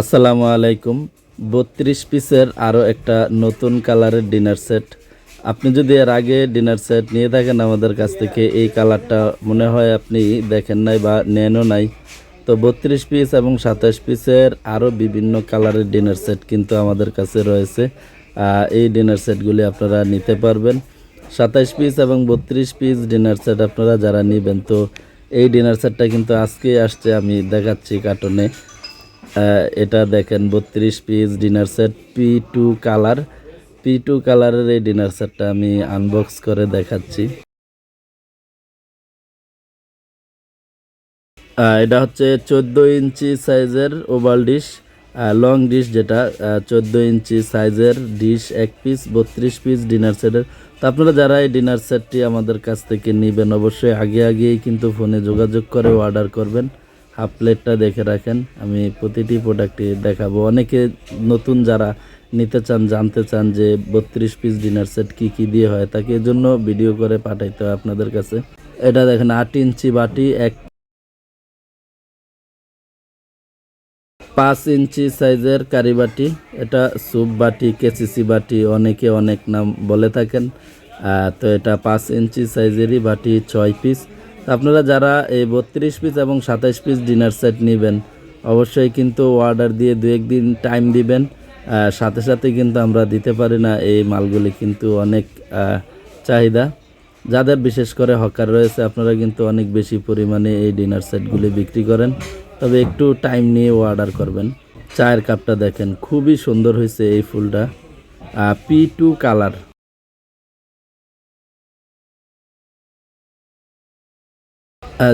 আসসালামু আলাইকুম। বত্রিশ পিসের আরও একটা নতুন কালারের ডিনার সেট। আপনি যদি এর আগে ডিনার সেট নিয়ে থাকেন আমাদের কাছ থেকে, এই কালারটা মনে হয় আপনি দেখেন নাই বা নেনও নাই। তো বত্রিশ পিস এবং সাতাশ পিসের আরও বিভিন্ন কালারের ডিনার সেট কিন্তু আমাদের কাছে রয়েছে। এই ডিনার সেটগুলি আপনারা নিতে পারবেন। সাতাশ পিস এবং বত্রিশ পিস ডিনার সেট আপনারা যারা নেবেন, তো এই ডিনার সেটটা কিন্তু আজকেই আসছে, আমি দেখাচ্ছি কার্টুনে। এটা দেখেন, বত্রিশ piece dinner set P two colour P two কালারের এই ডিনার সেটটা আমি আনবক্স করে দেখাচ্ছি। এটা হচ্ছে চোদ্দ ইঞ্চি সাইজের ওভাল ডিশ লং ডিশ যেটা চোদ্দ ইঞ্চি সাইজের ডিশ এক পিস বত্রিশ পিস ডিনার সেটের তো আপনারা যারা এই ডিনার সেটটি আমাদের কাছ থেকে নেবেন, অবশ্যই আগে আগেই কিন্তু ফোনে যোগাযোগ করে অর্ডার করবেন। হাফ প্লেটটা দেখে রাখেন। আমি প্রতিটি প্রোডাক্টই দেখাবো। অনেকে নতুন যারা নিতে চান, জানতে চান যে বত্রিশ পিস ডিনার সেট কি কি দিয়ে হয়, তাকে জন্য ভিডিও করে পাঠাইতে হয় আপনাদের কাছে। এটা দেখেন, আট ইঞ্চি বাটি, এক পাঁচ ইঞ্চি সাইজের কারি বাটি। এটা স্যুপ বাটি, কেসিসি বাটি, অনেকে অনেক নাম বলে থাকেন। তো এটা পাঁচ ইঞ্চি সাইজেরই বাটি, ছয় পিস আপনারা যারা এই বত্রিশ পিস এবং সাতাইশ পিস ডিনার সেট নেবেন, অবশ্যই কিন্তু অর্ডার দিয়ে দু একদিন টাইম দিবেন। সাথে সাথে কিন্তু আমরা দিতে পারি না, এই মালগুলি কিন্তু অনেক চাহিদা। যাদের বিশেষ করে হকার রয়েছে, আপনারা কিন্তু অনেক বেশি পরিমাণে এই ডিনার সেটগুলি বিক্রি করেন। তবে একটু টাইম নিয়ে অর্ডার করবেন। চায়ের কাপটা দেখেন, খুবই সুন্দর হয়েছে এই ফুলটা। পি টু কালার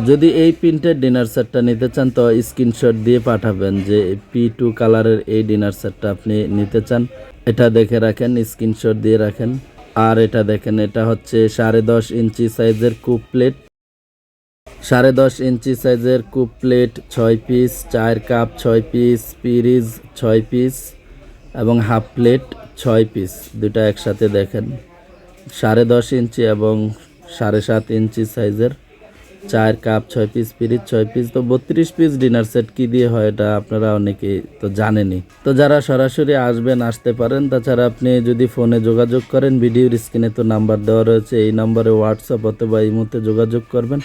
যদি এই প্রিন্টের ডিনার সেটটা নিতে চান, তো স্ক্রিনশট দিয়ে পাঠাবেন যে পি টু কালারের এই ডিনার সেটটা আপনি নিতে চান। এটা দেখে রাখেন, স্ক্রিনশট দিয়ে রাখেন। আর এটা দেখেন, এটা হচ্ছে সাড়ে দশ ইঞ্চি সাইজের কুপ প্লেট সাড়ে দশ ইঞ্চি সাইজের কুপ প্লেট ছয় পিস চার কাপ ছয় পিস পিরিজ, ছয় পিস এবং হাফ প্লেট ছয় পিস দুটা একসাথে দেখেন। সাড়ে দশ ইঞ্চি এবং সাড়ে সাত ইঞ্চি সাইজের। চার কাপ, ছয় পিস পিরিচ ছয় পিস তো বত্রিশ পিস ডিনার সেট কি দিয়ে হয় এটা আপনারা অনেকে তো জানেনি তো যারা সরাসরি আসবেন, আসতে পারেন, তাছাড়া আপনি যদি ফোনে যোগাযোগ করেন, ভিডিওর স্ক্রিনে তো নাম্বার দেওয়া রয়েছে, এই নাম্বারে হোয়াটসঅ্যাপ অথবা এই মুহূর্তে যোগাযোগ করবেন।